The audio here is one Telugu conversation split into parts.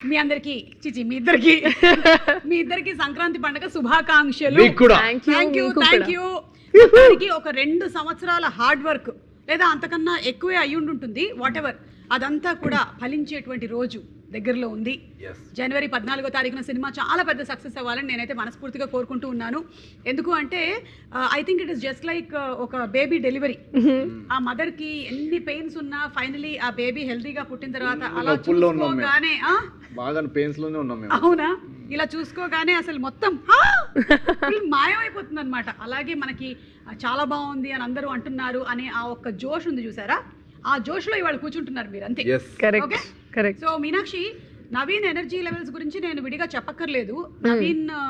మీ అందరికి చిచి మీ ఇద్దరికి. మీ ఇద్దరికి సంక్రాంతి పండుగ శుభాకాంక్షలు. మీకు కూడా. థ్యాంక్ యూ థ్యాంక్ యూ మీకు థ్యాంక్ కూడా. యూ మొత్తానికి ఒక రెండు సంవత్సరాల హార్డ్ వర్క్ లేదా అంతకన్నా ఎక్కువే అయి ఉంటుంది వాట్ ఎవర్ అదంతా కూడా ఫలించేటువంటి రోజు. దగ్గరలో ఉంది. జనవరి పద్నాలుగో తారీఖున సినిమా చాలా పెద్ద సక్సెస్ అవ్వాలని నేనైతే మనస్ఫూర్తిగా కోరుకుంటూ ఉన్నాను. ఎందుకు అంటే I think it is just like ఒక బేబీ డెలివరీ ఆ మదర్కి ఎన్ని పెయిన్స్ ఉన్నా ఫైనలీ ఆ బేబీ హెల్తీగా పుట్టిన తర్వాత అలా ఉన్నాం మేము. చూసుకోగానే బాగా పెయిన్స్లోనే ఉన్నాం మేము. అవునా? ఇలా చూసుకోగానే అసలు మొత్తం మాయమైపోతుంది అనమాట అలాగే మనకి చాలా బాగుంది అని అందరూ అంటున్నారు అనే ఆ ఒక్క జోష్ ఉంది చూసారా? ఆ జోష్లో ఇవాళ కూర్చుంటున్నారు మీరు అంతే yes correct so Meenakshi Naveen energy levels గురించి నేను విడిగా చెప్పక్కర్లేదు. నవీన్ ఆ,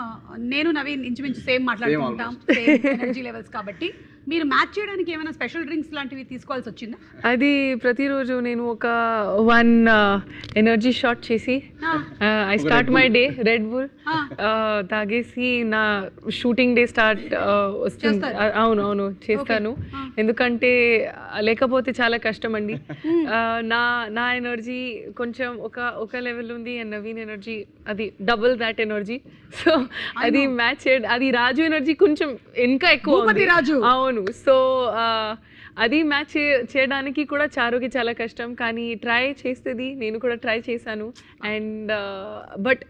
నేను నవీన్ ఇంచుమించు సేమ్ మాట్లాడుకుంటాం సేమ్ ఎనర్జీ లెవెల్స్ కాబట్టి. మీరు మ్యాచ్ చేయడానికి ఏమైనా స్పెషల్ డ్రింక్స్ లాంటివి తీసుకోవాల్సి వచ్చిందా? అది ప్రతిరోజు నేను ఒక వన్ ఎనర్జీ షాట్ చేసి I start my day Red Bull తాగేసి నా షూటింగ్ డే స్టార్ట్ వస్తుంది. అవును అవును చేస్తాను. ఎందుకంటే లేకపోతే చాలా కష్టం అండి. నా నా ఎనర్జీ కొంచెం ఒక ఒక లెవెల్ ఉంది అండ్ నవీన్ ఎనర్జీ అది డబుల్ దాట్ ఎనర్జీ. సో అది మ్యాచ్ అది రాజు ఎనర్జీ కొంచెం ఇంకా ఎక్కువ. రాజు. అవును. సో అది మ్యాచ్ చేయడానికి కూడా చారుకి చాలా కష్టం. కానీ ట్రై చేస్తుంది. నేను కూడా ట్రై చేశాను. And but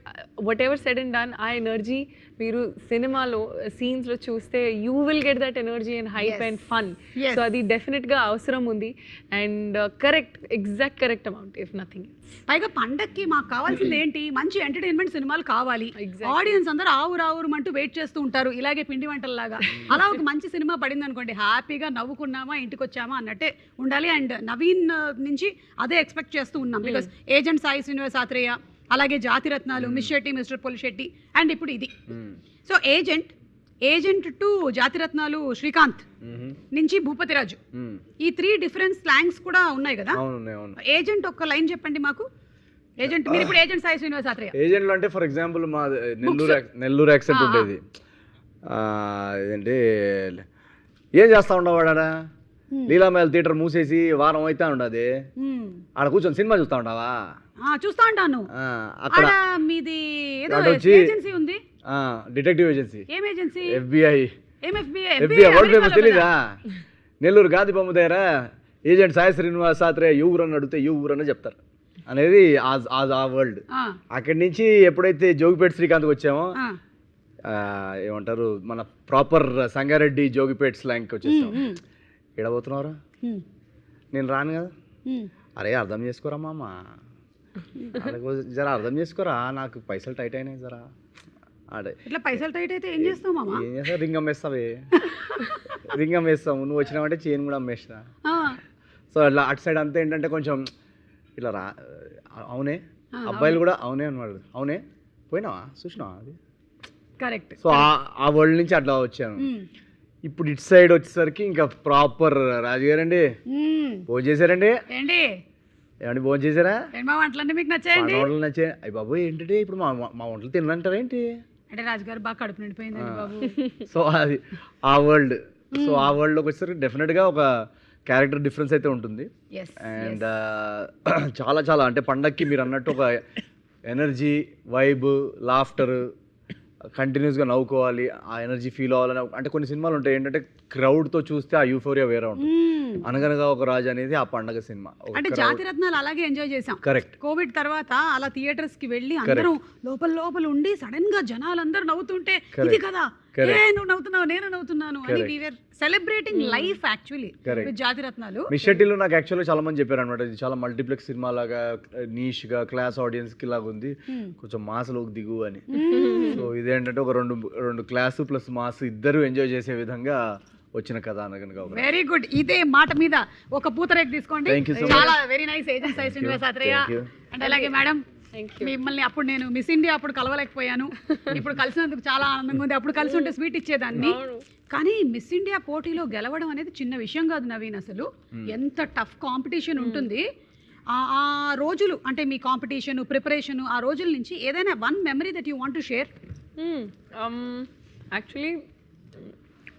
whatever said and done ఆ ఎనర్జీ మీరు సినిమాలో సీన్స్లో చూస్తే you will get that energy and hype. And fun. So అది డెఫినెట్గా అవసరం ఉంది. And correct exact correct amount if nothing పైగా పండక్కి మాకు కావాల్సింది ఏంటి? మంచి ఎంటర్టైన్మెంట్ సినిమాలు కావాలి. ఆడియన్స్ అందరూ ఆవురు ఆవురు అంటూ వెయిట్ చేస్తూ ఉంటారు. ఇలాగే పిండి వంటల్లాగా. అలా ఒక మంచి సినిమా పడింది అనుకోండి హ్యాపీగా నవ్వుకున్నామా ఇంటికి వచ్చామా అన్నట్టే ఉండాలి. అండ్ నవీన్ ఆ, నుంచి అదే ఎక్స్పెక్ట్ చేస్తూ ఉన్నాం. బికాస్ ఏజెంట్ సాయి శ్రీనివాస్ ఆత్రేయ అలాగే Jathiratnalu miss Shetty mister Polishetty and ఇప్పుడు ఇది. So agent agent to Jathiratnalu Srikanth నుంచి భూపతిరాజు. ఈ త్రీ డిఫరెంట్ స్లాంగ్స్ కూడా ఉన్నాయి కదా? అవును ఉన్నాయి, అవును. ఏజెంట్ ఒక్క లైన్ చెప్పండి మాకు. ఏజెంట్ మీరు ఇప్పుడు ఏజెంట్ సాయి శ్రీనివాస్ ఆత్రేయ. ఏజెంట్లు అంటే ఫర్ ఎగ్జాంపుల్ మా నెల్లూరు నెల్లూరు యాక్సెంట్. ఉండేది. ఏంటి ఏం చేస్తా ఉండవాడా లీలామేల థియేటర్ మూసేసి వారం అయితే ఉండదు. ఆడ కూర్చొని సినిమా చూస్తా ఉండవా చూస్తా ఉంటాను. ఆ, అక్కడ మీది ఏదో ఏజెన్సీ ఉంది. Detective agency. ఏం agency? FBI. FBI? World famous తెలీదా? నెల్లూరు గాంధీ బొమ్మ దగ్గర ఏజెంట్ సాయి శ్రీనివాస్ సాత్రే ఊరు అని అడిగితే ఏ ఊరు అని చెప్తారు. అనేది ఆ వరల్డ్ అక్కడి నుంచి ఎప్పుడైతే జోగిపేట శ్రీకాంత్కి వచ్చామో ఏమంటారు మన ప్రాపర్ సంగారెడ్డి జోగిపేట్ స్లాంగ్కి వచ్చేసాం. ఎడబోతున్నారా నేను రాను కదా? అరే అర్థం చేసుకోరా మామ? జర అర్థం చేసుకోరా? నాకు పైసలు టైట్ అయినాయి జరా. అడే ఇట్లా పైసలు టైట్ అయితే ఏం చేస్తావు మామ? ఏం చేస్తావు రింగం వేస్తావే. రింగం వేస్తాము నువ్వు వచ్చినావంటే చైన్ కూడా అమ్మేస్తా ఆ, సో అట్లా అటు సైడ్ అంతా ఏంటంటే కొంచెం ఇట్లా రా అవునే? అబ్బాయిలు కూడా అవునే అన్నాడు. అవునే? పోయినావా? చూసినావా అది? కరెక్ట్. సో ఆ- వరల్డ్ నుంచి అట్లా వచ్చాను. ఇప్పుడు ఇటు సైడ్ వచ్చేసరికి ఇంకా ప్రాపర్ రాజుగారండి. ఉమ్. భోజనం చేశారండి? ఏమండి భోజనం చేశారా? మా వంటలన్నీ మీకు నచ్చాయండి? వంటలు నచ్చే అయ్యి బాబు ఏంటంటే ఇప్పుడు మా మా వంటలు తినరంటారా ఏంటి? అంటే రాజుగారు బాగా కడుపు నిండిపోయిందండి బాబు. సో అది ఆ వరల్డ్. సో ఆ వరల్డ్లోకి వచ్చేసరికి డెఫినెట్గా ఒక క్యారెక్టర్ డిఫరెన్స్ అయితే ఉంటుంది. అండ్ చాలా చాలా అంటే పండక్కి మీరు అన్నట్టు ఒక ఎనర్జీ వైబ్ లాఫ్టర్ కంటిన్యూస్గా నవ్వుకోవాలి ఆ ఎనర్జీ ఫీల్ అవ్వాలని అంటే కొన్ని సినిమాలు ఉంటాయి ఏంటంటే క్రౌడ్తో చూస్తే ఆ యూఫోరియా వేరే ఉంటుంది. అనగనగా ఒక రాజు అనేది ఆ పండగ సినిమా. అంటే జాతి రత్నాలు అలాగే ఎంజాయ్ చేసాం కరెక్ట్ కోవిడ్ తర్వాత అలా థియేటర్స్కి వెళ్ళి అందరూ లోపల లోపల ఉండి సడన్గా జనాలందరూ నవ్వుతుంటే ఇది కదా ఏ నువ్వు నవ్వుతున్నావు నేను నవ్వుతున్నాను అని వీఆర్ సెలబ్రేటింగ్ లైఫ్ యాక్చువల్లీ. జాతి రత్నాలు మిషెట్టిలో నాకు యాక్చువల్గా చాలా మంది చెప్పారు అనమాట ఇది చాలా మల్టీప్లెక్స్ సినిమా లాగా నీష్గా క్లాస్ ఆడియన్స్కి లాగా ఉంది. కొంచెం మాస్లోకి దిగు అని. సో ఇదేంటంటే ఒక రెండు రెండు క్లాసు ప్లస్ మాస్ ఇద్దరు ఎంజాయ్ చేసే విధంగా వచ్చిన కథ అనగనగా వెరీ గుడ్ ఇదే మాట మీద ఒక పూతరేక్ తీసుకోండి. చాలా very nice agent Sai Srinivas Athreya. Thank you. And అలాగే మేడం మిమ్మల్ని అప్పుడు నేను మిస్ ఇండియా అప్పుడు కలవలేకపోయాను. ఇప్పుడు కలిసినందుకు చాలా ఆనందంగా ఉంది. అప్పుడు కలిసి ఉంటే స్వీట్ ఇచ్చేదాన్ని. కానీ మిస్ ఇండియా పోటీలో గెలవడం అనేది చిన్న విషయం కాదు నవీన్ అసలు. ఎంత టఫ్ కాంపిటీషన్ ఉంటుంది. ఆ ఆ రోజులు అంటే మీ కాంపిటీషన్ ప్రిపరేషన్ ఆ రోజుల నుంచి ఏదైనా one memory that you want to share actually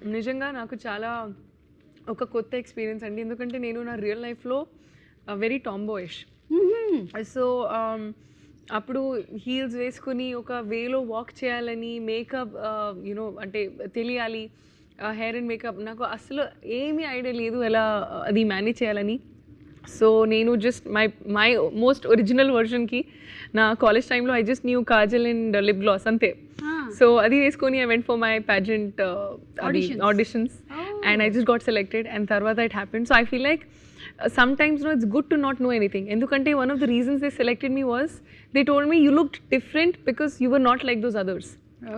నిజంగా నాకు చాలా ఒక కొత్త ఎక్స్పీరియన్స్ అండి. ఎందుకంటే నేను నా రియల్ లైఫ్లో వెరీ టాంబోయిష్ సో అప్పుడు హీల్స్ వేసుకుని ఒక వేలో వాక్ చేయాలని మేకప్ యూనో అంటే తెలియాలి హెయిర్ అండ్ మేకప్ నాకు అసలు ఏమీ ఐడియా లేదు ఎలా అది మేనేజ్ చేయాలని. సో నేను just my my most original వర్షన్కి నా కాలేజ్ టైంలో I just knew kajal and lip gloss అంతే. సో అది వేసుకొని I went for my pageant Auditions. Auditions and I just got selected and తర్వాత it happen so I feel like sometimes know it's good to not know anything ఎందుకంటే one of the reasons they selected me was they told me you look different because you were not like those others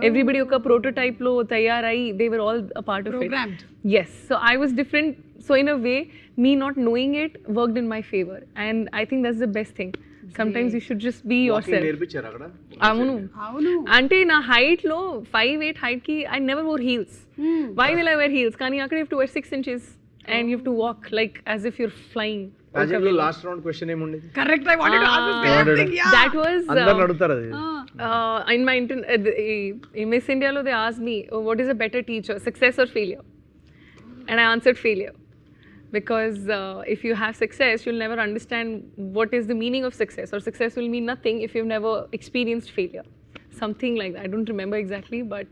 everybody ఒక ప్రోటోటైప్లో తయారై they were all a part of it programmed Yes. So I was different. So in a way, me not knowing it worked in my favor. And I think that's the best thing. Sometimes you should just be yourself. నేర్పించారు అక్కడ? అవును. అవును. అంటే నా హైట్లో five eight హైట్కి I never wore heels. Why will I wear heels కానీ అక్కడ you to wear six inches and you to walk like as if you're ఫ్లయింగ్లో last round question ఏముండేది? Correct I wanted to ask this yeah that was అందరిని అడుగుతారు అది. uh, in my intern, uh, the- in Miss India, lo, they asked me, oh, what is a better teacher, success Because uh, if you have success, you'll never understand what is the meaning of success, or success will mean nothing if you've never experienced failure. Something like that. I don't remember exactly, but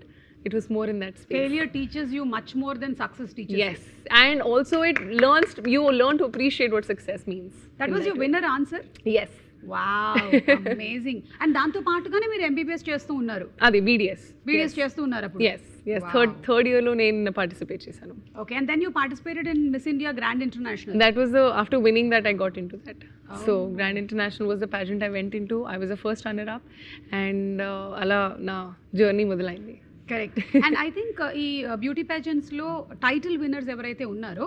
it was more in that space. Failure teachers you much more than success teachers Yes. And also, it learns, you learn to appreciate what success means. That in was your way. Winner answer Yes. Wow amazing and దాంతో పాటుగానే మీరు ఎంబీబీఎస్ చేస్తూ ఉన్నారు Adi, BDS. వీడియోస్ చేస్తూ ఉన్నారు అప్పుడు Yes. Third, third year lo నేను participate చేశాను. Okay and then you participated in Miss India grand international That was the after winning that I got into that. So Grand International was the pageant I went into. I was the first runner up, and uh, అలా నా జర్నీ మొదలైంది కరెక్ట్ అండ్ ఐ థింక్ ఈ బ్యూటీ పేజెంట్స్లో టైటిల్ విన్నర్స్ ఎవరైతే ఉన్నారో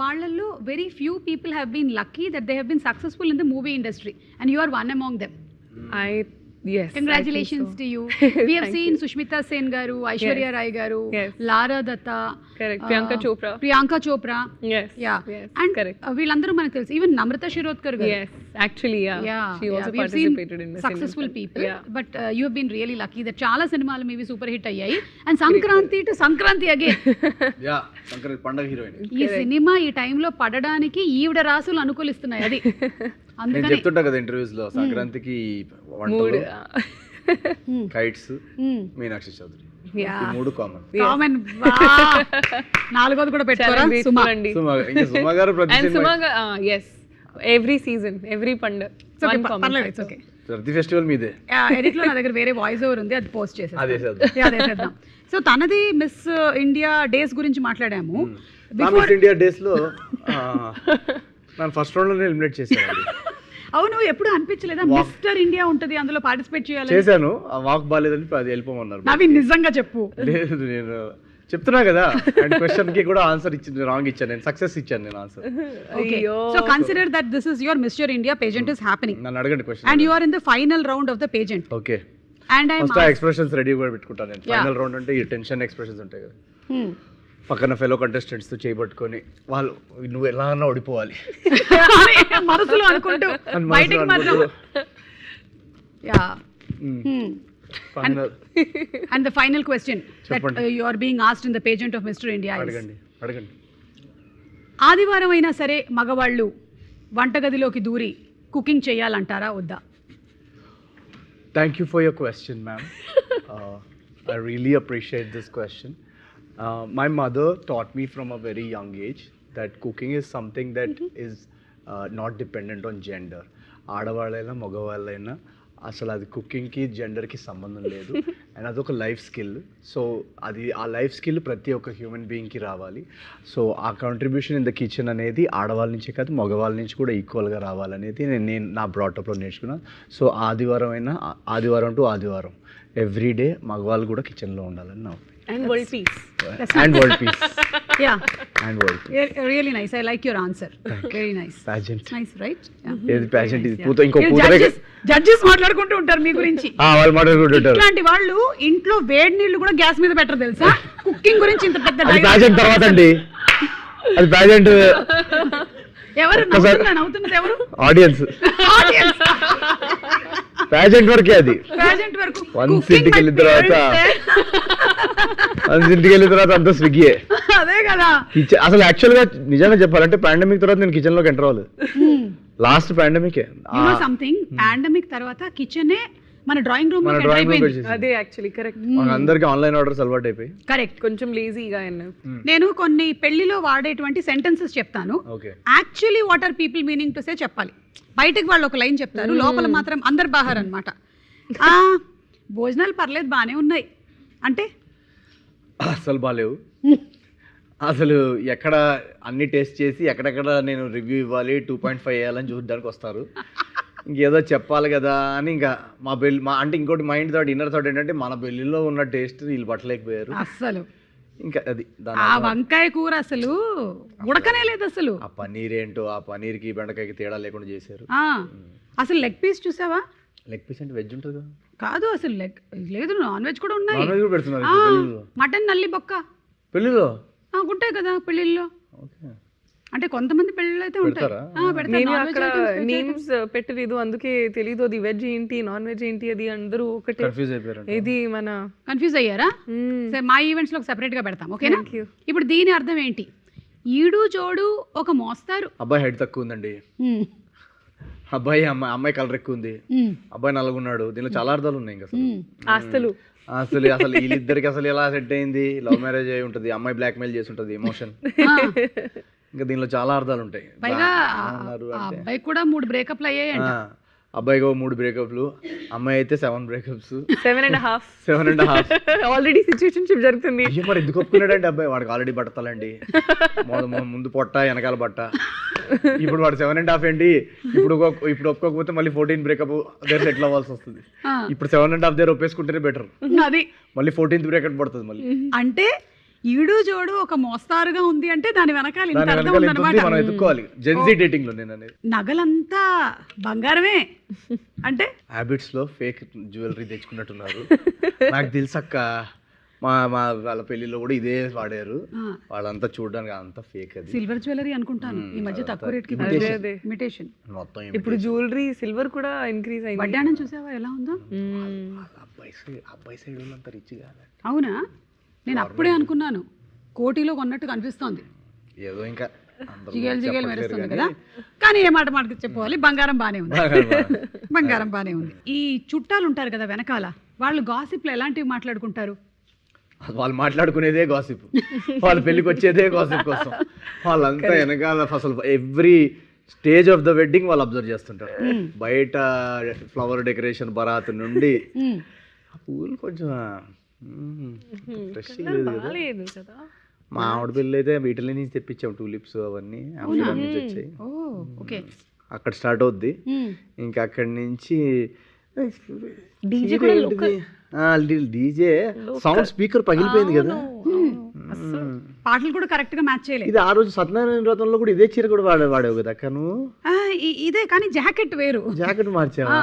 వాళ్ళల్లో very few people have been lucky that they have been successful in the movie industry and you are one among them I yes congratulations to you we have seen Sushmita Sen garu Aishwarya Rai garu Yes. Lara Dutta Correct. Priyanka Chopra. Priyanka Chopra yes yeah yes and correct వీళ్ళందరూ మనకు తెలుసు ఈవెన్ నమ్రత శిరోద్కర్ గారు yes actually yeah, Yeah, she yeah, also we have seen participated in Miss successful people, yeah but uh, you have been really lucky that చాలా సినిమాలు మీవి సూపర్ హిట్ అయ్యాయి and Sankranti to Sankranti again yeah Sankranti పండగ హీరోయిన్ ఈ సినిమా ఈ టైంలో పడడానికి ఈవిడ రాసులు అనుకూలిస్తున్నాయి అది అందుకని చెప్తుంటా కదా ఇంటర్వ్యూస్లో సంక్రాంతికి కైట్స్ మీనాక్షి చౌదరి. మూడు కామన్. కామన్. నాలుగోది కూడా grateful సుమా. అండి సుమా గారు సుమా yes. Every season every పండగ. It's okay, one ప- comment పర్లేదు ఓకే ప్రతి ఫెస్టివల్ మీదే. ఎడిట్లో నా దగ్గర వేరే వాయిస్ ఓవర్ ఉంది అది పోస్ట్ చేసేది అదే చేద్దాం. అదేసేద్దాం సో తనది మిస్ ఇండియా డేస్ గురించి మాట్లాడాము. మిస్ ఇండియా డేస్లో ఆ, నన్ను ఫస్ట్ రౌండ్లో ఎలిమినేట్ చేశాను అవును ఎప్పుడు అనిపించలేదా? మిస్టర్ ఇండియా ఉంటది అందులో పార్టిసిపేట్ చేయాలని? చేశాను. వాక్ బాగాలేదని అది వెళ్ళిపోమన్నారు. నవి నిజంగా చెప్పు. లేదు నేను చెప్తున్నా కదా. అండ్ క్వశ్చన్కి కూడా ఆన్సర్ ఇచ్చింది రాంగ్ ఇచ్చాను నేను. సక్సెస్ ఇచ్చాను నేను answer. So consider that this is your Mr India pageant is happening నన్ను అడగండి question and you are in the final round of the pageant okay and I expressions ready కూడా పెట్టుకుంటాను నేను. ఫైనల్ రౌండ్ అంటే ఈ టెన్షన్ ఎక్స్ప్రెషన్స్ ఉంటాయి కదా. పక్కన ఫెలో కంటెస్టెంట్స్తో చేయబట్టుకొని వాళ్ళు నువ్వు ఎలా అన్నా ఓడిపోవాలి. మనసులో అనుకుంటూ అని బయటికి మాత్రం yeah. Final. And the final question. You are being asked in the pageant of Mr India అడగండి అడగండి. ఆదివారం అయినా సరే మగవాళ్ళు వంటగదిలోకి దూరి కుకింగ్ చేయాలంటారా వద్దా? You for your question, ma'am. uh, I really appreciate this question. Uh, my mother taught me from a very young age that cooking is something that is uh, not dependent on gender. ఆడవాళ్ళైనా మగవాళ్ళైనా అసలు అది కుకింగ్కి జెండర్కి సంబంధం లేదు. అండ్ అదొక లైఫ్ స్కిల్ సో అది ఆ లైఫ్ స్కిల్ ప్రతి ఒక్క హ్యూమన్ బీయింగ్కి రావాలి. సో ఆ కాంట్రిబ్యూషన్ ఇన్ ద కిచెన్ అనేది ఆడవాళ్ళ నుంచి కాదు మగవాళ్ళ నుంచి కూడా ఈక్వల్గా రావాలనేది నేను నేను నా బ్రాటప్లో నేర్చుకున్నాను సో ఆదివారం అయినా ఆదివారం టు ఆదివారం ఎవ్రీ డే మగవాళ్ళు కూడా కిచెన్లో ఉండాలని నా and world peace. And world peace yeah and world really nice I like your answer very nice pageant nice right ఏది ప్యాజెంట్ ఇది పూత ఇంకో పూత జడ్జెస్ మాట్లాడుకుంటూ ఉంటారు మీ గురించి. వాళ్ళు మాట్లాడుకుంటుంటారు ఇట్లాంటి వాళ్ళు ఇంట్లో వేడి నీళ్ళు కూడా గ్యాస్ మీద పెట్టరు తెలుసా? కుకింగ్ గురించి ఇంత పెద్ద. ప్యాజెంట్ తర్వాత అండి. అది ప్యాజెంట్ ఎవరు ఒక్కసారి- నవ్వుతున్నా నవ్వుతున్నది ఎవరు? ఆడియన్స్ ప్యాజెంట్ వరకే అది. ప్రెజెంట్ వరకు. Cooking ఇంటికి వెళ్ళిన తర్వాత- అది ఇంటికి వెళ్ళిన తర్వాత అంతా స్విగ్గీయే. say. అదే కదా. కిచెన్ అసలు యాక్చువల్గా నిజంగా చెప్పాలంటే పాండమిక్ తర్వాత నేను కిచెన్లోకి ఎంటర్ అవ్వలేదు. లాస్ట్ పాండమిక్ సంథింగ్ పాండమిక్ తర్వాత కిచెనే మన డ్రాయింగ్ రూమ్ మన లో డ్రాయింగ్ రూమ్ అయిపోయింది. అదే యాక్చువల్లీ కరెక్ట్ అందరికి ఆన్లైన్ ఆర్డర్స్ అలవాటు అయిపోయి. కరెక్ట్ కొంచెం లేజీగా అయినా. నేను కొన్ని పెళ్ళిలో వాడేటువంటి సెంటెన్సెస్ చెప్తాను. Okay. Actually what are people meaning to say చెప్పాలి. బయటకు వాళ్ళు ఒక లైన్ చెప్తారు. లోపల మాత్రం అందరు బాహార్ అనమాట భోజనాలు పర్లేదు బాగానే ఉన్నాయి. అంటే? అసలు బాగాలేవు అసలు ఎక్కడ అన్ని టేస్ట్ చేసి ఎక్కడెక్కడ నేను రివ్యూ ఇవ్వాలి టూ పాయింట్ ఫైవ్ వేయాలని చూడడానికి వస్తారు. ఇంకేదో చెప్పాలి కదా అని ఇంకా మా పెళ్ళి మా అంటే ఇంకోటి మైండ్ థాట్ ఇన్నర్ థాట్ ఏంటంటే మన పెళ్ళిలో ఉన్న టేస్ట్ వీళ్ళు పట్టలేకపోయారు. అస్సలు. ఇంకా అది దాని ఆ వంకాయ కూర అసలు ఉడకనే లేదు అసలు. ఆ పన్నీర్ ఏంటో ఆ పన్నీర్కి బెండకాయకి తేడా లేకుండా చేశారు. ఆ, అసలు లెగ్ పీస్ చూసావా? లెగ్ పీస్ అంటే వెజ్ ఉంటుంది? కదా కాదు అసలు లెగ్ లేదు నాన్ వెజ్ కూడా ఉన్నాయి. నాన్ వెజ్ కూడా పెడుతున్నారు ఆ, ఇప్పుడు పెళ్ళిలో మటన్ నల్లి బొక్క. పెళ్ళిలో ఆ, ఉంటాయి కదా పెళ్ళిళ్ళలో. ఓకే. అంటే కొంతమంది పెళ్ళిళ్ళు అయితే ఉంటాయి. నేమ్స్ పెట్టలేదు. అందుకే తెలీదు. అది వెజ్ ఏంటి నాన్ వెజ్ ఏంటి అది అందరూ ఒకటే. కన్ఫ్యూజ్ అయిపోయారు ఇది మన కన్ఫ్యూజ్ అయ్యారా. సరే మా ఈవెంట్స్లో సెపరేట్గా పెడతాం ఓకేనా. ఇప్పుడు దీని అర్థం ఏంటి? ఈడు జోడు ఒక మోస్తారు. అబ్బాయి హైట్ తక్కువ ఉందండి. అబ్బాయి అమ్మాయి అమ్మాయి కలర్ ఎక్కువ ఉంది. అబ్బాయి నలుగున్నాడు దీనిలో చాలా అర్థాలు ఉన్నాయి ఇంకా. ఆస్తులు. అసలు అసలు వీళ్ళిద్దరికి అసలు ఎలా సెట్ అయింది? లవ్ మ్యారేజ్ అయి ఉంటుంది. అమ్మాయి బ్లాక్ మెయిల్ చేసి ఉంటుంది. ఎమోషన్ ఇంకా దీనిలో చాలా అర్థాలు ఉంటాయి పైగా అబ్బాయి కూడా మూడు బ్రేకప్లు అయ్యాయంట. అబ్బాయికి మూడు బ్రేకప్లు అమ్మాయి అయితే seven breakups seven and half seven and half already situationship జరుగుతుంది. అయ్యో మరి ఎందుకు ఒప్పుకున్నాడండి అబ్బాయి? వాడికి ఆల్రెడీ బట్టతలండి. మొద- పొట్ట వెనకాల బట్ట. ఇప్పుడు వాడు సెవెన్ అండ్ హాఫ్ ఏంటి? ఇప్పుడు ఇప్పుడు ఒప్పుకోకపోతే మళ్ళీ ఫోర్టీన్ బ్రేకప్ దగ్గర సెటిల్ అవ్వాల్సి వస్తుంది. ఇప్పుడు సెవెన్ అండ్ హాఫ్ దగ్గర ఒప్పేసుకుంటేనే బెటర్ అది. మళ్ళీ ఫోర్టీన్త్ బ్రేకప్ పడుతుంది మళ్ళీ. అంటే ఈడు జోడు ఒక మోస్తారుగా ఉంది అంటే దాని వెనకాల ఇంత దాని అర్థం వెనకాల ఎంత ఉంది ఉందన్నమాట మనం ఎత్తుక్కోవాలి జెన్సీ డేటింగ్లో నేను అనేది నగలంతా బంగారమే. అంటే? హ్యాబిట్స్లో ఫేక్ జ్యువెలరీ తెచ్చుకున్నట్టున్నారు. నాకు తెలుసక్క మా మా వాళ్ళ పెళ్ళిలో కూడా ఇదే వాడారు. వాళ్ళంతా చూడడానికి అంతా ఫేక్ అది. సిల్వర్ జ్యువెలరీ అనుకుంటాను. ఈ మధ్య తక్కువ రేట్కి అదే అదే. ఇమిటేషన్ మొత్తం ఇప్పుడు జ్యువెలరీ సిల్వర్ కూడా ఇంక్రీజ్ అయింది. వడ్డాణం చూసావా? ఎలా ఉందో? మ్మ్. వాళ్ళ అబ్బాయి సైడ్ అబ్బాయి సైడ్ వాళ్ళంతా రిచ్ కాదు. అవునా? నేను అప్పుడే అనుకున్నాను. కోటిలో కొన్నట్టు కనిపిస్తోంది. ఏదో ఇంకా జిగేలు జిగేలు మెరుస్తుంది కదా. కానీ ఏ మాట మాటకి చెప్పుకోవాలి బంగారం బానే ఉంది. బాగా బాగా. బంగారం బానే ఉంది. ఈ చుట్టాలు ఉంటారు కదా వెనకాల వాళ్ళు గాసిప్లు ఎలాంటివి మాట్లాడుకుంటారు? వాళ్ళు మాట్లాడుకునేదే గాసిప్. వాళ్ళ పెళ్ళికి వచ్చేదే గాసిప్ కోసం. వాళ్ళంతా వెనకాల అసలు every stage of the wedding వాళ్ళు అబ్జర్వ్ చేస్తుంటారు. బయట ఫ్లవర్ డెకరేషన్ బరాత్ నుండి పూలు కొంచెం ఫ్రెష్ లేదు కదా. మా ఆవిడ పెళ్ళి అయితే వీటిలో నుంచి తెప్పించాం టూలిప్స్ అవన్నీ నుంచి వచ్చాయి. ఓకే. అక్కడ స్టార్ట్ అవుద్ది. ఇంకా అక్కడి నుంచి డీజే కూడా డీజే సౌండ్ స్పీకర్ పగిలిపోయింది కదా. పాటలు కూడా కరెక్ట్గా మ్యాచ్ చేయలేదు. ఇది ఆ రోజు సత్యనారాయణ వ్రతంలో కూడా ఇదే చీర కూడా వాడే వాడేవు కదా అక్క నువ్వు? ఇదే కానీ జాకెట్ వేరు. జాకెట్ మార్చావా?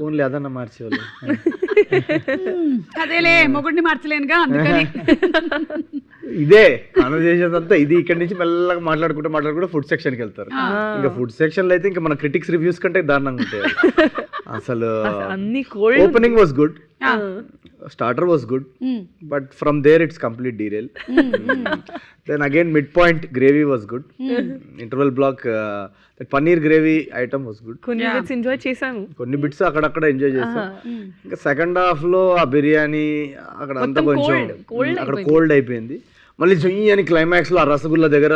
ఫోన్లే అదన్నా మార్చేవాళ్ళు. అదేలే మొగుడిని మార్చలేనుగా అందుకని. ఇదే కాన్వర్జేషన్ అంతా ఇది. ఇక్కడ నుంచి మెల్లగా మాట్లాడుకుంటూ మాట్లాడుకుంటూ ఫుడ్ సెక్షన్కి వెళ్తారు. ఇంకా ఫుడ్ సెక్షన్లో అయితే ఇంకా మన క్రిటిక్స్ రివ్యూస్ కంటే దారుణంగా ఉంటాయి. అసలు opening was good starter was good but from there it's complete derail then again mid point gravy was good interval block paneer gravy item was good కొన్ని బిట్స్ ఎంజాయ్ చేశాను కొన్ని బిట్స్ అక్కడక్కడ ఎంజాయ్ చేస్తాం ఉమ్. ఇంకా సెకండ్ హాఫ్లో ఆ బిర్యానీ అక్కడ అంతా కొంచెం అక్కడ కోల్డ్ అయిపోయింది. మళ్ళీ జుయ్యి అని క్లైమాక్స్లో ఆ రసగుల్లా దగ్గర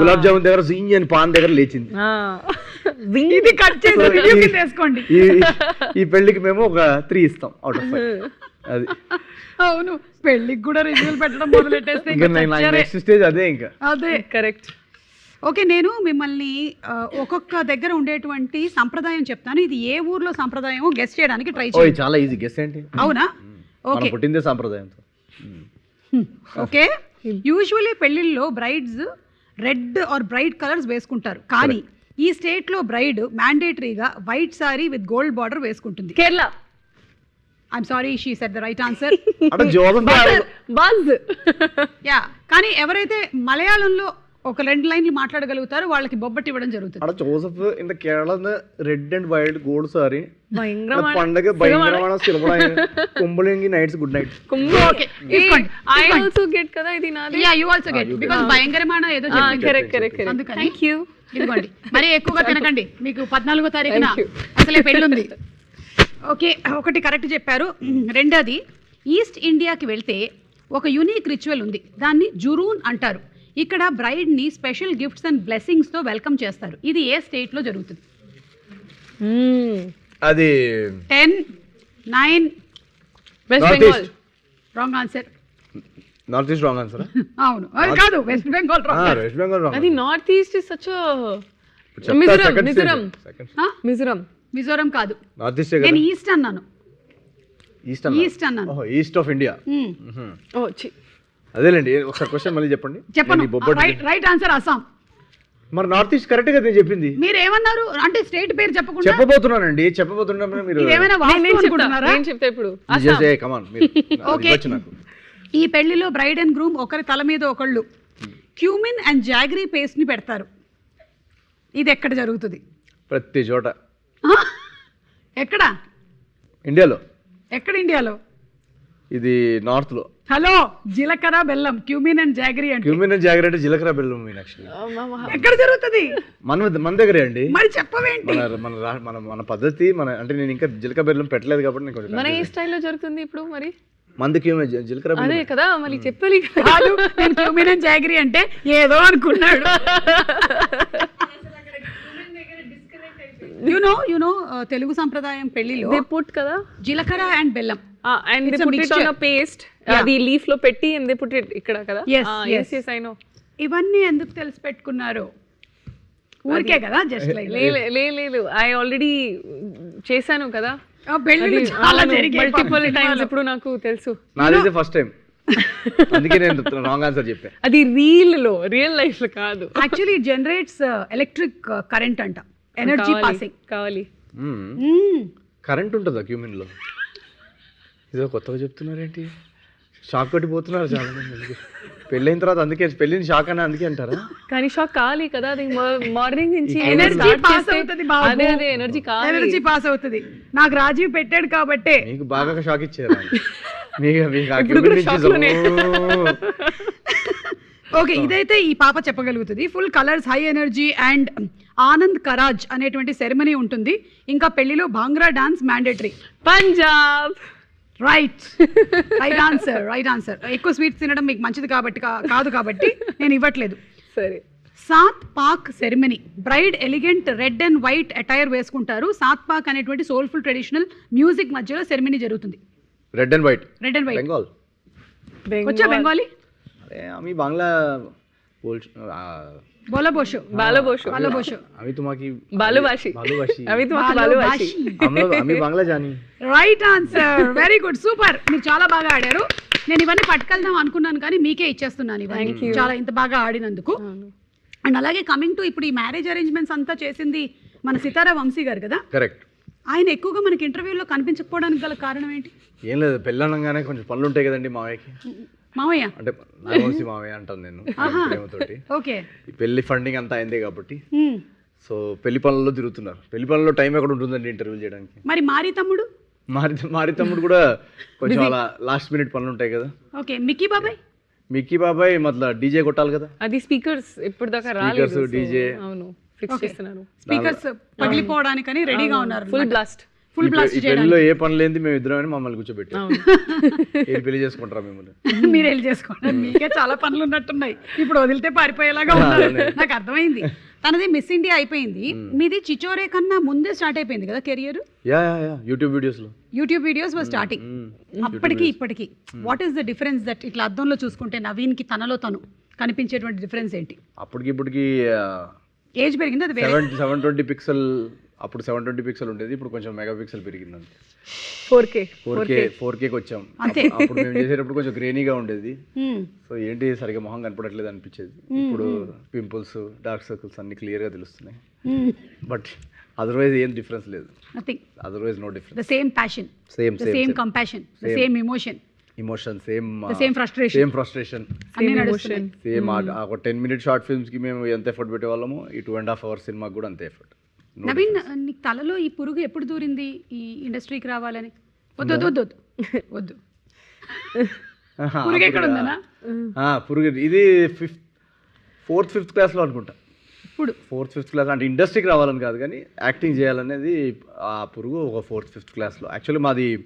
గులాబ్ జామున్ దగ్గర జుయ్యి అని పాన్ దగ్గర లేచింది. ఇది కట్ చేసి తీసుకోండి ఈ పెళ్ళికి మేము ఒక త్రీ ఇస్తాం అవుట్ ఆఫ్ అది. అవును పెళ్ళికి కూడా రివ్యూలు పెట్టడం మొదలెట్టేస్తే. నెక్స్ట్ స్టేజ్ అదే ఇంకా. అదే. కరెక్ట్ ఓకే నేను మిమ్మల్ని ఒక్కొక్క దగ్గర ఉండేటువంటి సంప్రదాయం చెప్తాను. ఇది ఏ ఊర్లో సంప్రదాయమో గెస్ట్ చేయడానికి ట్రై చేయండి. ఇది చాలా ఈజీ గెస్ ఏంటి? అవునా? ఓకే. పుట్టిందే సాంప్రదాయంతో. ఓకే యూజువలీ పెళ్ళిళ్ళలో brides red or bright colours వేసుకుంటారు. కానీ ఈ స్టేట్లో bride మ్యాండేటరీగా white sari with gold border వేసుకుంటుంది. Kerala. I'm sorry she said the right answer buzz yeah కానీ ఎవరైతే మలయాళంలో ఒక రెండు లైన్లు మాట్లాడగలుగుతారు వాళ్ళకి బొబ్బట్టి ఇవ్వడం జరుగుతుంది അവിടെ Joseph in the Kerala red and wild god sorry భయంకరమైన പണ്ടൊക്കെ ഭയങ്കരമാണ് cinema കുമ്പളെങ്കിൽ nights good night okay తీసుకోండి ఐ ఆల్సో గెట్ కదా ఇది నాది yeah you also get because భయంకరమైన ఏదో చెప్పింది. కరెక్ట్ కరెక్ట్ కరెక్ట్ అందుకని థ్యాంక్ యూ ఇదిగోండి మరి ఎక్కువగా తినకండి మీకు పద్నాలుగో తారీఖున Thank you. అసలే పెళ్ళుంది ఓకే ఒకటి కరెక్ట్ చెప్పారు రెండోది ఈస్ట్ ఇండియాకి వెళ్తే ఒక యునీక్ రిచువల్ ఉంది దాన్ని జురూన్ అంటారు ఇక్కడ బ్రైడ్ని స్పెషల్ గిఫ్ట్స్ అండ్ బ్లెస్సింగ్స్తో వెల్కమ్ చేస్తారు. ఇది ఏ స్టేట్లో జరుగుతుంది? అది ten nine west North Bengal. Wrong answer north east wrong answer అవును. అది కాదు west Bengal wrong west Bengal wrong అది north east is such Mizoram Mizoram Mizoram Mizoram కాదు. నార్త్ ఈస్ట్ నేను ఈస్ట్ అన్నాను. ఈస్ట్ ఈస్ట్ అన్నాను. East of India. ఓ చి అదేలేండి ఒకసారి క్వశ్చన్ మళ్ళీ చెప్పండి. బొబ్బట్లు రైట్ ఆన్సర్ అస్సాం. మరి నార్త్ ఈస్ట్ కరెక్ట్గా నేను చెప్పింది. మీరు ఏమన్నారు అంటే స్టేట్ పేరు చెప్పకుండా చెప్పబోతున్నానండి చెప్పబోతున్నప్పుడు మీరు. నేను చెప్తా ఇప్పుడు. కమాన్ నాకు. ఈ పెళ్ళిలో బ్రైడ్ అండ్ గ్రూమ్ ఒకరి తల మీద ఒకళ్ళు క్యూమిన్ అండ్ జాగ్రీ పేస్ట్ని పెడతారు. ఇది ఎక్కడ జరుగుతుంది? ప్రతి చోట? ఎక్కడ? ఇండియాలో. ఎక్కడ ఇండియాలో? ఇది నార్త్లో. హలో జీలకర్ర బెల్లం క్యూమిన్ అండ్ జాగ్రీ అంటే. క్యూమిన్ జాగ్రత్త జీలకర్ర బెల్లం మీనాక్షి ఎక్కడ జరుగుతుంది? మన మన దగ్గరే అండి. మరి చెప్పవేంటి? మన మన మన మన పద్ధతి మన అంటే నేను ఇంకా జీలకర్ర బెల్లం పెట్టలేదు కాబట్టి నేను కొంచెం మన ఏ స్టైల్లో జరుగుతుంది ఇప్పుడు మరి? మంది క్యూమిన్ జీలకర్ర బెల్లం అదే కదా మళ్ళీ చెప్పాలి కదా. నేను క్యూమిన్ అండ్ జాగ్రీ అంటే ఏదో అనుకున్నాడు. యునో యునో తెలుగు సంప్రదాయం పెళ్ళిలో దే పుట్ కదా? జీలకర్ర అండ్ బెల్లం. And they It's a put it on mixture. A paste అది లీఫ్లో పెట్టి అండ్ దే పుట్ ఇట్ ఇక్కడ కదా? Yes, yes. ఇవన్నీ ఎందుకు తెలిసి పెట్టుకున్నారు? ఊరికే కదా జస్ట్ లైక్ లేదు. ఐ ఆల్రెడీ చేశాను కదా. చాలా మల్టిపుల్ టైమ్స్ ఇప్పుడు నాకు తెలుసు. నాదైతే ఫస్ట్ టైం అందుకే నేను రాంగ్ ఆన్సర్ చెప్పాను అది రీల్లో రియల్ లైఫ్లో కాదు యాక్చువల్లీ జనరేట్స్ ఎలక్ట్రిక్ కరెంట్ అంట. ఎనర్జీ కావాలి, పాసింగ్ కావాలి. కరెంట్ ఉంటుందా క్యూమిన్లో ఇదో కొత్తగా చెప్తున్నారేంటి? షాక్ కొట్టిపోతున్నారు చాలా మంది పెళ్ళైన తర్వాత అందుకే పెళ్ళిన షాక్ అని అందుకే అంటారా? కానీ షాక్ కావాలి కదా అది మార్నింగ్ నుంచి ఎనర్జీ పాస్ అవుతుంది బాబు. అదే అదే ఎనర్జీ కావాలి. ఎనర్జీ పాస్ అవుతుంది. నాకు రాజీవ్ పెట్టాడు కాబట్టే. మీకు బాగా షాక్ ఇచ్చారు. మీకు మీకు. ఓకే ఇదైతే ఈ పాప చెప్పగలుగుతుంది. Full colours high energy and Anand Karaj అనేటువంటి సెరమనీ ఉంటుంది. ఇంకా పెళ్ళిలో bhangra dance mandatory Punjab. right right answer right answer ఎక్కువ స్వీట్స్ తినడం మీకు మంచిది కాబట్టి కా- కాదు కాబట్టి నేను ఇవ్వట్లేదు సరే Saat Paak ceremony bride elegant red and white attire వేసుకుంటారు సాత్ పాక్ అనేటువంటి సోల్ఫుల్ ట్రెడిషనల్ మ్యూజిక్ మధ్యలో సెరమనీ జరుగుతుంది red and white red and white Bengal వచ్చా బెంగాలీ अरे আমি বাংলা বল బోలబోషు బాలబోషు బాలబోషు আমি তোমাকে బాలుబాషి ভালোবাসি అవి তোমাকে బాలుబాషి আমরা আমি বাংলা জানি right answer very good super మీరు చాలా బాగా ఆడారు నేను ఇవన్నీ పట్టుకెళ్దాం అనుకున్నాను కానీ మీకే ఇచ్చేస్తున్నాను ఇవన్నీ చాలా ఇంత బాగా ఆడినందుకు అండ్ అలాగే కమింగ్ టు ఇప్పుడు ఈ మ్యారేజ్ అరేంజ్మెంట్స్ అంతా చేసింది మన సితారా వంశీ గారు కదా కరెక్ట్ ఆయన ఎక్కువగా మనకి ఇంటర్వ్యూలో కనిపించకపోవడానికి గల కారణం ఏంటి ఏం లేదు పెళ్ళనగానే కొంచెం పనులు ఉంటాయి కదండి మావయ్యకి మామయ్య అంటే నాగవంశీ మావయ్య అంటాను నేను ప్రేమతోటి. ఓకే. ఈ పెళ్ళి ఫండింగ్ అంతా అయిందే కాబట్టి. సో పెళ్ళి పనుల్లో తిరుగుతున్నారు. పెళ్ళి పనుల్లో టైం ఎక్కడ ఉంటుందండి ఇంటర్వ్యూ చేయడానికి? మరి మారి తమ్ముడు? మారి మారి తమ్ముడు కూడా కొంచెం అలా లాస్ట్ మినిట్ పనులు ఉంటాయి కదా. ఓకే. మిక్కీ బాబాయ్? మిక్కీ బాబాయ్ మతల డీజే కొట్టాలి కదా. అది స్పీకర్స్ ఇప్పుడు దాకా రాలేదు DJ. అవును ఫిక్స్ చేస్తున్నారు. స్పీకర్స్ పగిలిపోవడానికని రెడీగా ఉన్నారు ఫుల్ బ్లాస్ట్ ఫుల్ బ్లాస్ట్ పెళ్ళిలో ఏ పని లేని మేము ఇద్దరం అని మమ్మల్ని కూర్చోబెట్టి ఏం పెళ్ళి చేసుకుంటారా మిమ్మల్ని? మీరు వెళ్ళి చేసుకోండి. మీకే చాలా పనులు ఉన్నట్టున్నాయి. ఇప్పుడు వదిలితే పారిపోయేలాగా ఉన్నారు. నాకు అర్థమైంది. తనది మిస్ ఇండియా అయిపోయింది. మీది చిచోరే కన్నా ముందే స్టార్ట్ అయిపోయింది కదా career yeah yeah yeah. YouTube వీడియోస్లో యూట్యూబ్ వీడియోస్ వర్ స్టార్టింగ్ అప్పటికి ఇప్పటికి. What is the difference that ఇట్లా అద్దంలో చూసుకుంటే నవీన్కి తనలో తను కనిపించేటువంటి డిఫరెన్స్ ఏంటి? అప్పటికి ఇప్పటికి ఏజ్ పెరిగింది అది సెవెన్ సెవెన్ ట్వంటీ పిక్సెల్ అప్పుడు సెవెన్ ట్వంటీ పిక్సెల్ ఉండేది ఇప్పుడు కొంచెం మెగా పిక్సెల్ పెరిగింది అంతే four K four K four కేకి వచ్చాం. అంతే. అప్పుడు- మేము చేసేటప్పుడు కొంచెం గ్రేనీగా ఉండేది. సో ఏంటి సరిగా మొహం కనపడట్లేదు అనిపించేది. ఇప్పుడు పింపుల్స్ డార్క్ సర్కిల్స్ అన్ని క్లియర్గా తెలుస్తున్నాయి. Hmm. బట్ అదర్వైజ్ ఏం డిఫరెన్స్ లేదు. Nothing otherwise no difference the same passion same the same compassion the same emotion emotion same same frustration same frustration. Same ఒక టెన్ మినిట్ షార్ట్ ఫిల్మ్స్కి మేము ఎంత ఎఫర్ట్ పెట్టేవాళ్ళము ఈ టూ అండ్ హాఫ్ అవర్స్ సినిమాకి కూడా అంతే ఎఫర్ట్ నవీన్ నీకు తలలో ఈ పురుగు ఎప్పుడు దూరింది? ఈ ఇండస్ట్రీకి రావాలని. వద్దు వద్దు వద్దు వద్దు. పురుగు ఎక్కడ ఉందనా పురుగు ఇది ఫిఫ్త్ ఫోర్త్ ఫిఫ్త్ క్లాస్లో అనుకుంటా. ఇప్పుడు? ఫోర్త్ ఫిఫ్త్ క్లాస్ అంటే ఇండస్ట్రీకి రావాలని కాదు కానీ యాక్టింగ్ చేయాలనేది ఆ పురుగు ఒక ఫోర్త్ ఫిఫ్త్ క్లాస్లో. యాక్చువల్లీ మాది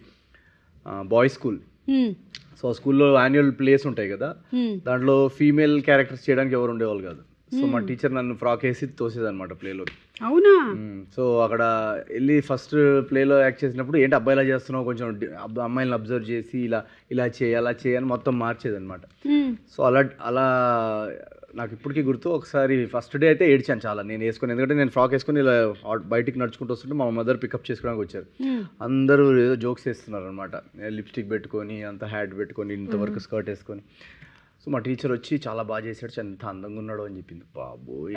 బాయ్స్ స్కూల్. సో స్కూల్లో యాన్యువల్ ప్లేస్ ఉంటాయి కదా. దాంట్లో ఫీమేల్ క్యారెక్టర్స్ చేయడానికి ఎవరు ఉండేవాళ్ళు కాదు. సో మా టీచర్ నన్ను ఫ్రాక్ వేసి తోసేదన్నమాట ప్లేలో అవునా? సో అక్కడ వెళ్ళి ఫస్ట్ ప్లేలో యాక్ట్ చేసినప్పుడు ఏంటి అబ్బాయిలా చేస్తున్నావు? కొంచెం అమ్మాయిలను అబ్జర్వ్ చేసి ఇలా ఇలా చేయి అలా చేయని మొత్తం మార్చేదన్నమాట. హ్మ్, సో అలా అలా నాకు ఇప్పటికీ గుర్తు. ఒకసారి ఫస్ట్ డే అయితే ఏడ్చాను చాలా. నేను వేసుకొని ఎందుకంటే నేను ఫ్రాక్ వేసుకొని ఇలా బయటికి నడుచుకుంటూ వస్తుంటే మా మదర్ పికప్ చేసుకోవడానికి వచ్చారు. అందరూ ఏదో జోక్స్ వేస్తున్నారు అనమాట లిప్స్టిక్ పెట్టుకొని అంత హ్యాట్ పెట్టుకొని ఇంతవరకు స్కర్ట్ వేసుకొని. సో మా టీచర్ వచ్చి చాలా బాగా చేశాడు ఎంత అందంగా ఉన్నాడో అని చెప్పింది. బాబోయ్.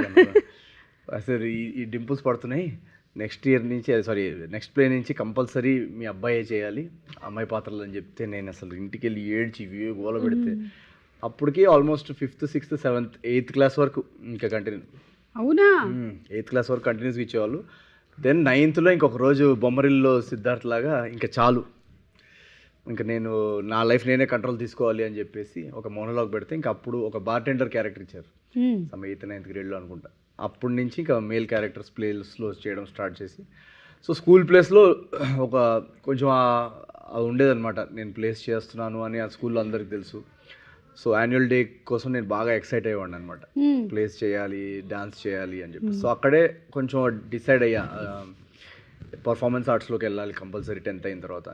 అసలు ఈ ఈ డింపుల్స్ పడుతున్నాయి. నెక్స్ట్ ఇయర్ నుంచి సారీ నెక్స్ట్ ప్లే నుంచి కంపల్సరీ మీ అబ్బాయే చేయాలి అమ్మాయి పాత్రలు అని చెప్తే నేను అసలు ఇంటికి వెళ్ళి ఏడ్చి గోల పెడితే. అప్పటికి almost fifth sixth seventh eighth class వరకు ఇంకా కంటిన్యూ అవునా? ఎయిత్ క్లాస్ వరకు కంటిన్యూస్గా ఇచ్చేవాళ్ళు. దెన్ నైన్త్లో ఇంకొక రోజు బొమ్మరిల్లో సిద్ధార్థ్ లాగా ఇంకా చాలు. ఇంకా నేను నా లైఫ్ నేనే కంట్రోల్ తీసుకోవాలి అని చెప్పేసి ఒక మోనోలాగ్ పెడితే ఇంకా అప్పుడు ఒక బార్టెండర్ క్యారెక్టర్ ఇచ్చారు. సమ్ ఎయిత్ నైన్త్ గ్రేడ్లో అనుకుంటా. అప్పటి నుంచి ఇంకా మేల్ క్యారెక్టర్స్ ప్లేస్లో చేయడం స్టార్ట్ చేసి. సో స్కూల్ ప్లేస్లో ఒక కొంచెం అది ఉండేదన్నమాట. నేను ప్లేస్ చేస్తున్నాను అని ఆ స్కూల్లో అందరికి తెలుసు. సో యాన్యువల్ డే కోసం నేను బాగా ఎక్సైట్ అయ్యేవాడిని అనమాట. ప్లేస్ చేయాలి డాన్స్ చేయాలి అని చెప్పి. సో అక్కడే కొంచెం డిసైడ్ అయ్యా పర్ఫార్మెన్స్ ఆర్ట్స్లోకి వెళ్ళాలి కంపల్సరీ టెన్త్ అయిన తర్వాత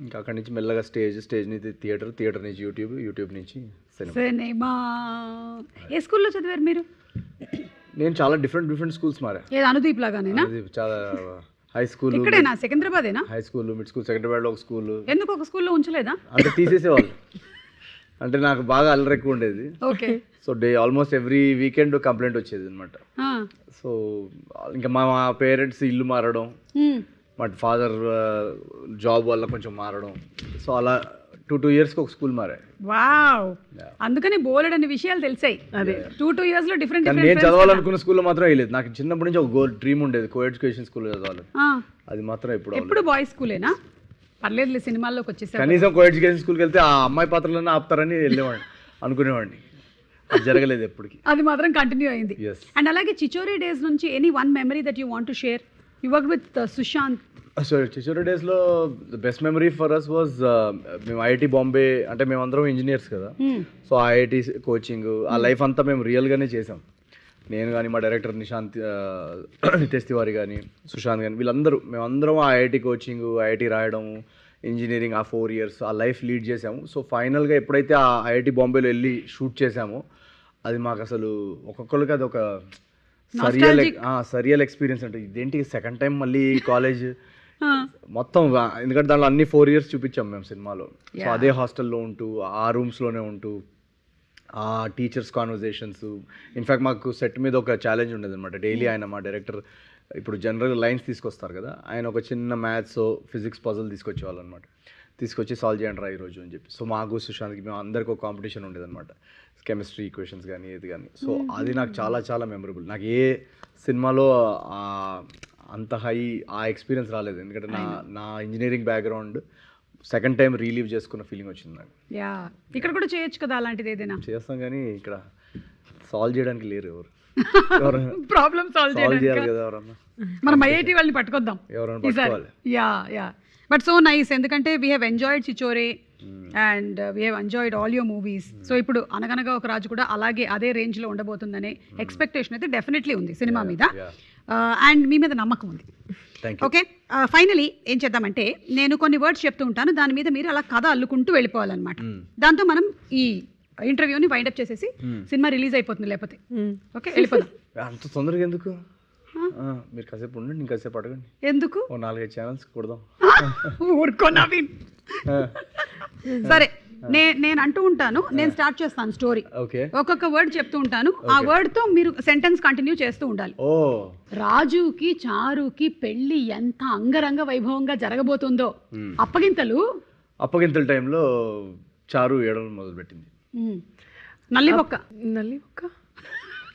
ఇంకా అక్కడి నుంచి మెల్లగా స్టేజ్ స్టేజ్ నుంచి థియేటర్ థియేటర్ నుంచి యూట్యూబ్ యూట్యూబ్ నుంచి సినిమా. ఏ స్కూల్లో చదివారు మీరు? నేను చాలా డిఫరెంట్ డిఫరెంట్ స్కూల్స్ మారా. ఏది అనుదీప్ లాగానేనా? చాలా హై స్కూల్ ఇక్కడేనా? సికింద్రాబాదేనా? హై స్కూల్ మిడ్ స్కూల్ సెకండరీలో ఒక స్కూల్ ఎందుకు ఒక స్కూల్లో ఉంచలేదా? అంటే తీసేసేవాళ్ళు. అంటే నాకు బాగా అల్లరి ఎక్కువ ఉండేది. Okay. So day almost every weekend complaint వచ్చేది అనమాట. సో ఇంకా మా పేరెంట్స్ ఇల్లు మారడం. మా ఫాదర్ జాబ్ వల్ల కొంచెం మారడం. సో అలా టూ టూ ఇయర్స్కి ఒక స్కూల్ మారా వావ్. అందుకని బోలెడ్ అన్ని విషయాలు తెలిసాయి. అదే టూ టూ ఇయర్స్లో డిఫరెంట్ నేను చదవాలనుకున్న స్కూల్లో మాత్రం వేయలేదు నాకు చిన్నప్పటి నుంచి ఒక గోల్ డ్రీమ్ ఉండేది. కో ఎడ్యుకేషన్ స్కూల్లో చదవాలి. అది మాత్రం ఎప్పుడు ఎప్పుడు బాయ్స్ స్కూలేనా? పర్లేదులే సినిమాల్లోకి వచ్చేసారు కనీసం కో ఎడ్యుకేషన్ స్కూల్కి వెళ్తే ఆ అమ్మాయి పాత్రలన్నా ఆపుతారని వెళ్ళేవాడిని. అనుకునేవాడిని. అది జరగలేదు ఎప్పటికి. అది మాత్రం కంటిన్యూ అయింది. అండ్ అలాగే చిచోరీ డేస్ నుంచి any one memory that you want to share? You work with Sushant so Chhichhore డేస్లో the best memory for us was మేము ఐఐటి బాంబే అంటే మేమందరం ఇంజనీర్స్ కదా. సో ఐఐటి కోచింగ్ ఆ లైఫ్ అంతా మేము రియల్గానే చేసాం. నేను కానీ మా డైరెక్టర్ నిశాంత్ నితేష్ తివారి కానీ సుశాంత్ కానీ వీళ్ళందరూ మేమందరం ఆ ఐఐటి కోచింగ్ ఐఐటి రాయడం ఇంజనీరింగ్ ఆ ఫోర్ ఇయర్స్ ఆ లైఫ్ లీడ్ చేసాము. సో ఫైనల్గా ఎప్పుడైతే ఆ ఐఐటి బాంబేలో వెళ్ళి షూట్ చేసామో అది మాకు అసలు ఒక్కొక్కరికి అది ఒక సరియల్ సరియల్ ఎక్స్పీరియన్స్ అంటే ఇదేంటి? సెకండ్ టైం మళ్ళీ కాలేజ్ మొత్తం ఎందుకంటే దాంట్లో అన్ని ఫోర్ ఇయర్స్ చూపించాం మేము సినిమాలో. సో అదే హాస్టల్లో ఉంటూ ఆ రూమ్స్లోనే ఉంటూ ఆ టీచర్స్ కాన్వర్జేషన్స్ ఇన్ఫ్యాక్ట్ మాకు సెట్ మీద ఒక ఛాలెంజ్ ఉండేది అనమాట డైలీ ఆయన మా డైరెక్టర్ ఇప్పుడు జనరల్ లైన్స్ తీసుకొస్తారు కదా ఆయన ఒక చిన్న మ్యాథ్స్ ఫిజిక్స్ పజల్ తీసుకొచ్చేవాళ్ళు అనమాట తీసుకొచ్చి సాల్వ్ చేయండి రా ఈరోజు అని చెప్పి. సో మాకు సుశాంత్కి మేము అందరికి ఒక కాంపిటీషన్ ఉండేది అనమాట కెమిస్ట్రీ ఈక్వేషన్స్ కానీ ఏది కానీ సో అది నాకు చాలా చాలా మెమరబుల్ నాకు ఏ సినిమాలో అంత హై ఆ ఎక్స్పీరియన్స్ రాలేదు. ఎందుకంటే నా నా engineering background second time relive చేసుకున్న ఫీలింగ్ వచ్చింది నాకు. యా ఇక్కడ కూడా చేయొచ్చు కదా అలాంటిది ఏదైనా? చేస్తాం కానీ ఇక్కడ సాల్వ్ చేయడానికి లేరు ఎవరు. ప్రాబ్లమ్ సాల్వ్ చేయాలి కదా ఎవరన్నా. మనం ఐఐటి వాళ్ళని పట్టుకొద్దాం. ఈసారి yeah yeah. But so nice ఎందుకంటే we have enjoyed Chhichhore and we have enjoyed all your movies so ఇప్పుడు అనగనగా ఒక రాజు కూడా అలాగే అదే రేంజ్లో ఉండబోతుందనే ఎక్స్పెక్టేషన్ అయితే డెఫినెట్లీ ఉంది సినిమా మీద. అండ్ మీ మీద నమ్మకం ఉంది. ఓకే ఫైనలీ ఏం చేద్దామంటే నేను కొన్ని వర్డ్స్ చెప్తూ ఉంటాను. దాని మీద మీరు అలా కథ అల్లుకుంటూ వెళ్ళిపోవాలన్నమాట. దాంతో మనం ఈ ఇంటర్వ్యూని వైండప్ చేసేసి సినిమా రిలీజ్ అయిపోతుంది లేకపోతే. ఓకే వెళ్ళిపోదాం. అంత తొందరగా ఎందుకు? ఆ, మీరు కాసేపు ఉండండి ఇంకాసేపు అడగండి. ఎందుకు? ఓ నాలుగైదు ఛానల్స్ కొడదాం. ఊరుకో నవీన్. సరే నే నేను అంటూ ఉంటాను నేను స్టార్ట్ చేస్తాను స్టోరీ ఓకే ఒక్కొక్క వర్డ్ చెప్తూ ఉంటాను ఆ word తో మీరు సెంటెన్స్ కంటిన్యూ చేస్తూ ఉండాలి. ఓ రాజుకి చారుకి పెళ్ళి ఎంత అంగరంగ వైభవంగా జరగబోతుందో. Hmm. అప్పగింతలు. అప్పగింతల టైంలో చారు ఏడవడం మొదలుపెట్టింది. మ్మ్. నల్లి బొక్క నల్లి ఒక్క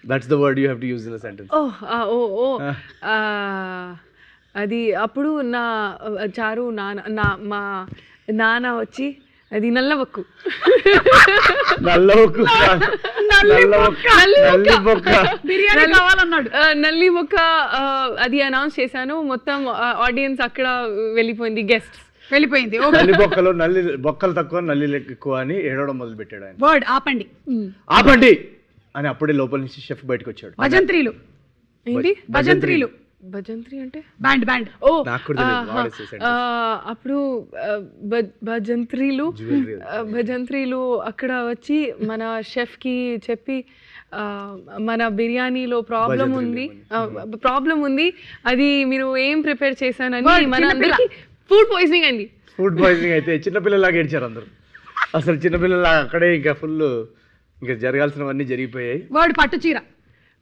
that's the word you have to use in sentence ఓ ఆ, ఓ ఓ ఆ, అది అప్పుడు నా చారు నాన్న నా మా నాన్న వచ్చి అది నల్లవక్కు నల్ల బొక్క. నల్ల బొక్క నల్లి బొక్క. బిర్యానీ కావాలన్నాడు. నల్లి మొక్క అది అనౌన్స్ చేశాను. మొత్తం ఆడియన్స్ అక్కడ వెళ్ళిపోయింది గెస్ట్ వెళ్ళిపోయింది. నల్లి బొక్కలో నల్లి బొక్కలు తక్కువ నల్లి ఎక్కువ అని ఏడవడం మొదలు పెట్టాడు ఆయన. వర్డ్ ఆపండి. ఆపండి! అని అప్పుడే లోపల నుంచి షెఫ్ బయటకు వచ్చాడు. భజంత్రీలు. ఏంటి? భజంత్రీలు. భజంత్రి అంటే? బ్యాండ్ బ్యాండ్ ఓ అప్పుడు భజంత్రీలు భజంత్రీలు అక్కడ వచ్చి మన chef కి చెప్పి మన బిర్యానీలో ప్రాబ్లం ఉంది. ప్రాబ్లం ఉంది. అది మీరు ఏం ప్రిపేర్ చేశానని మన. అందరికి ఫుడ్ పాయిజనింగ్ అయింది ఫుడ్ పాయిజనింగ్ అయితే చిన్నపిల్లలాగా ఏడ్చారు అందరూ. అసలు చిన్నపిల్లలాగా అక్కడే ఇంకా ఫుల్ ఇంకా జరగాల్సినవన్నీ జరిగిపోయాయి. వర్డ్ పట్టు చీర.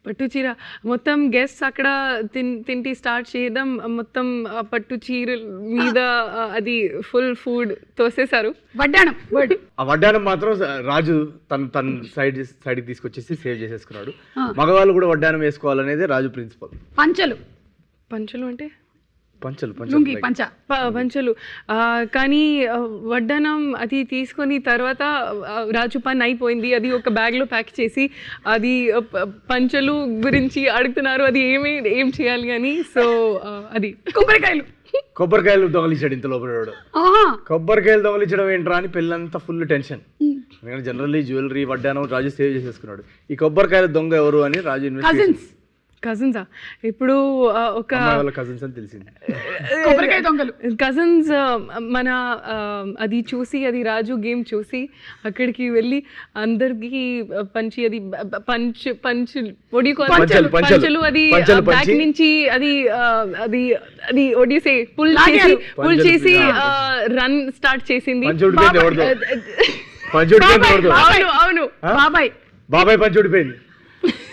పట్టు చీర. మొత్తం గెస్ట్స్ అక్కడ తిన్ తింటి స్టార్ట్ చేయడం మొత్తం ఆ పట్టు చీర మీద ఆ, అది ఫుల్ ఫుడ్ తోసేశారు. వడ్డాణం వర్డ్ ఆ వడ్డానం మాత్రం రాజు తన తన సైడ్ సైడ్కి తీసుకొచ్చేసి సేవ్ చేసేసుకున్నాడు. మగవాళ్ళు కూడా వడ్డానం వేసుకోవాలనేది రాజు ప్రిన్సిపల్ పంచలు. పంచులు అంటే? పంచలు లుంగి పంచ కానీ వడ్డనం అది తీసుకొని తర్వాత రాజు పని అయిపోయింది. అది ఒక బ్యాగ్లో ప్యాక్ చేసి అది పంచలు గురించి అడుగుతున్నారు. అది ఏమి ఏం చేయాలి అని. సో అది. కొబ్బరికాయలు. కొబ్బరికాయలు దొంగలించాడు ఇంత లోపల కొబ్బరికాయలు దొంగలించడం ఏంట్రా అని పిల్లంతా ఫుల్ టెన్షన్. ఎందుకంటే జనరల్లీ జ్యువెలరీ వడ్డానం రాజు సేవ్ చేసేసుకున్నాడు. ఈ కొబ్బరికాయల దొంగ ఎవరు అని రాజు ఇన్వెస్ట్ కజిన్స్ ఇప్పుడు ఒక కజిన్స్ అని తెలిసింది. కొబ్బరికాయ దొంగలు. కజిన్స్ మన అది చూసి అది రాజు గేమ్ చూసి అక్కడికి వెళ్ళి అందరికి పంచి అది పంచ్ పంచ్ ఒడి పంచలు, అది బ్యాక్. నుంచి అది అది అది ఒడిసే పుల్. చేసి పుల్ చేసి. రన్ స్టార్ట్ చేసింది. అవును అవును. బాబాయ్. బాబాయ్ పంచి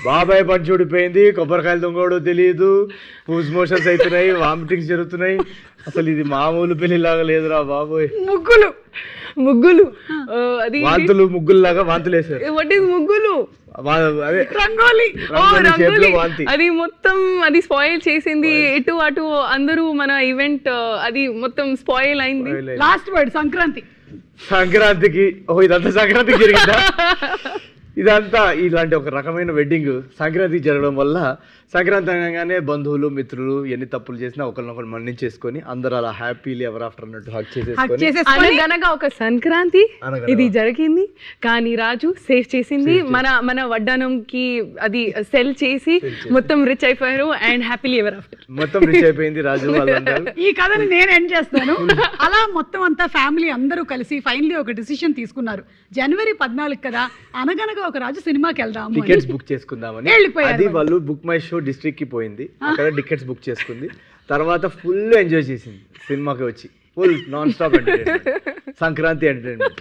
బాబాయ్ పంచి ఊడిపోయింది కొబ్బరికాయలు దొంగోడో తెలియదు పూజ్ మోషన్స్ అవుతున్నాయి వామిటింగ్స్ జరుగుతున్నాయి. అసలు ఇది మామూలు పెళ్ళిలాగా లేదురా బాబోయ్. ముగ్గులు ముగ్గులు. అది వాంతులు ముగ్గుల్లాగా వాంతులు వేశారు వాట్ ఈస్ ముగ్గులు? వా- అదే. రంగోలి. ఓ రంగోలి shape లో రంగోలి. వాంతి. అది మొత్తం అది స్పాయిల్ చేసింది ఇటు అటు అందరూ మన ఈవెంట్ అది మొత్తం స్పాయిల్ అయింది. Last word Sankranti. సంక్రాంతికి ఓ ఇదంతా సంక్రాంతికి జరిగిందా? ఇదంతా ఇలాంటి ఒక రకమైన వెడ్డింగ్ సంక్రాంతి జరగడం వల్ల సంక్రాంతి అనగానే బంధువులు మిత్రులు ఎన్ని తప్పులు చేసినా ఒకరినొకరు మన్నించేసుకొని అందరూ అలా హ్యాపీలీ ఎవర్ ఆఫ్టర్ అన్నట్టు హక్ చేసేసుకొని చేసేసుకొని అనగనగా ఒక సంక్రాంతి. ఇది జరిగింది. కానీ రాజు సేవ్ చేసింది. మన మన వడ్డానంకి అది సెల్ చేసి మొత్తం రిచ్ అయిపోయారు అండ్ హ్యాపీలీ ఎవర్ ఆఫ్టర్ మొత్తం రిచ్ అయిపోయింది రాజు ఈ కథని నేను ఎండ్ చేస్తాను. అలా మొత్తం అంతా ఫ్యామిలీ అందరూ కలిసి ఫైనలీ ఒక డిసిషన్ తీసుకున్నారు. జనవరి పద్నాలుగు కదా అనగనగా ఒక రాజు సినిమాకి వెళ్దాము అని. టికెట్స్ బుక్ చేసుకుందామని. వెళ్ళిపోయారు అది వాళ్ళు. బుక్ మై షో డిస్ట్రిక్ట్కి పోయింది అక్కడ టికెట్స్ బుక్ చేసుకుంది. తర్వాత ఫుల్ ఎంజాయ్ చేసింది. సినిమాకి వచ్చి. Full non stop entertainment Sankranti entertainment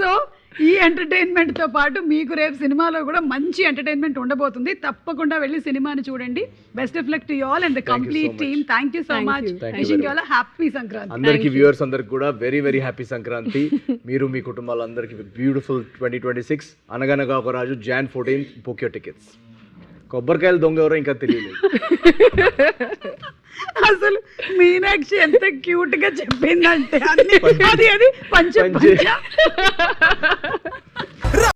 so ఈ ఎంటర్టైన్మెంట్తో పాటు మీకు రేపు సినిమాలో కూడా మంచి ఎంటర్టైన్మెంట్ ఉండబోతుంది. తప్పకుండా వెళ్ళి సినిమాని చూడండి. Best of luck to all and the complete team thank you so much wishing you all happy Sankranti అందరికి వ్యూవర్స్ అందరికి కూడా వెరీ వెరీ హ్యాపీ సంక్రాంతి మీరు మీ కుటుంబాలందరికీ బ్యూటిఫుల్ ట్వంటీ ట్వంటీ సిక్స్ అనగనగా ఒక రాజు John fourteen book your tickets కొబ్బరికాయలు దొంగ ఎవరో ఇంకా తెలియలేదు అసలు మీనాక్షి ఎంత క్యూట్గా చెప్పిందంటే అన్ని అది అది పంచ పంచే. పంచ